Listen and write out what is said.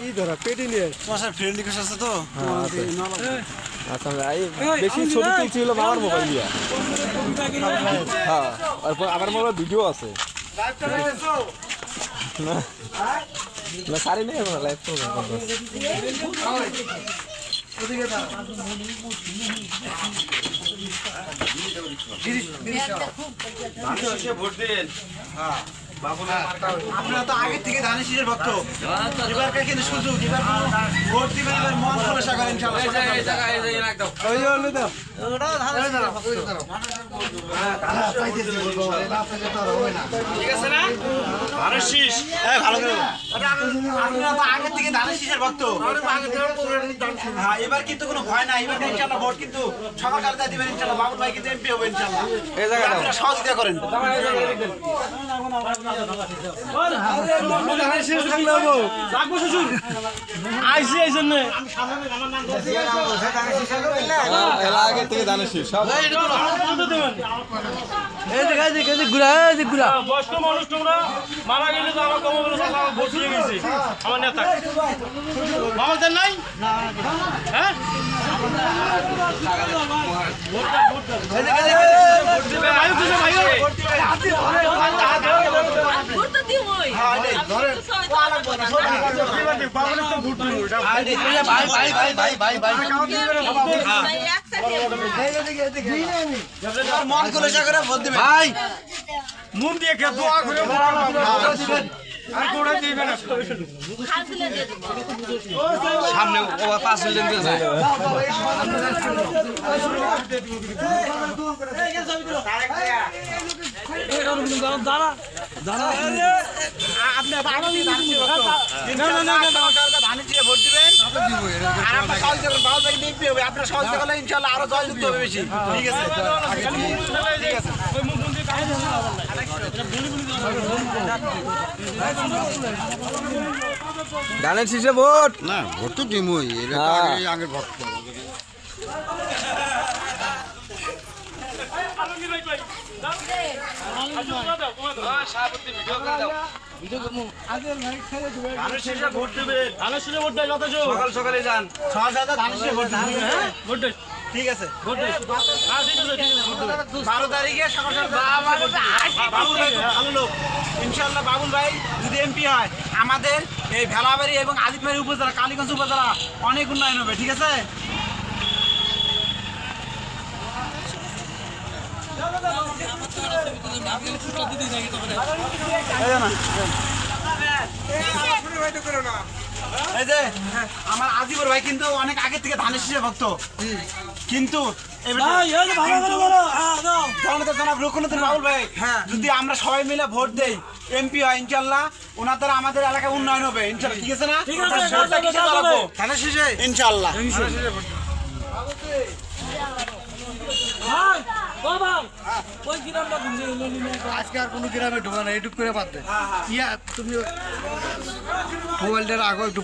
ই ধরা পেটি নিয়ে ফ্রেন্ড রিকোয়েস্ট আছে তো আচ্ছা ভাই বেশি ছবি তুলছি হলো বাবার মোবাইল দিয়ে। হ্যাঁ আর আমার মোবাইল ভিডিও আছে। না না সারি নেই আমার লাইভ তো। ভোট দিন আপনারা তো আগে থেকে ধানের শীষের ভক্ত। এবার কিন্তু সুযোগ এবার ভোট দিবেন এবার মন খোলসা করেন ইনশাআল্লাহ ওই হলো দাও ধানের শীষ। হ্যাঁ ভালো হ্যাঁ এই আইসি নে এলা আগে থেকে এই এই আমার ভোট দিয়ে গেছে আমার নেতা আমাদের হ্যাঁ তো দিবই ধরেন ভাই ভাই ভাই ভাই ভাই ভাই মন খোলসা করে ভোট দিবেন ভাই মুন দিয়ে সামনে দিবেন আর আপনার সহযোগিতা করলে ইনশাআল্লাহ আরও জয়যুক্ত হবে বেশি ঠিক আছে দিয়ে কাজ গানের শীষে ভোট না ভোট তো হ্যাঁ। আগে আগের ভক্ত ধানের শীষে ভোট দিবেন সকাল যান হ্যাঁ ঠিক আছে হ্যাঁ বারো তারিখে সকাল সকাল লোক ইনশাল্লাহ বাবুল ভাই যদি এমপি হয় আমাদের এই ভেলাবাড়ি এবং আদিতবাড়ি উপজেলা কালীগঞ্জ উপজেলা অনেক উন্নয়ন হবে ঠিক আছে এই যে আমার আজিবর ভাই কিন্তু অনেক আগে থেকে ধানের শীষে ভক্ত। কিন্তু বাবুল ভাই যদি আমরা সবাই মিলে ভোট দেই এমপি হয় ইনশাল্লাহ ওনার দ্বারা আমাদের এলাকায় উন্নয়ন হবে ইনশাল্লাহ ঠিক আছে না? আজকে আর কোনো গ্রামে ঢোকা না এটুক করে বাদ দে। ইয়া তুমি মোবাইলটার আগে একটু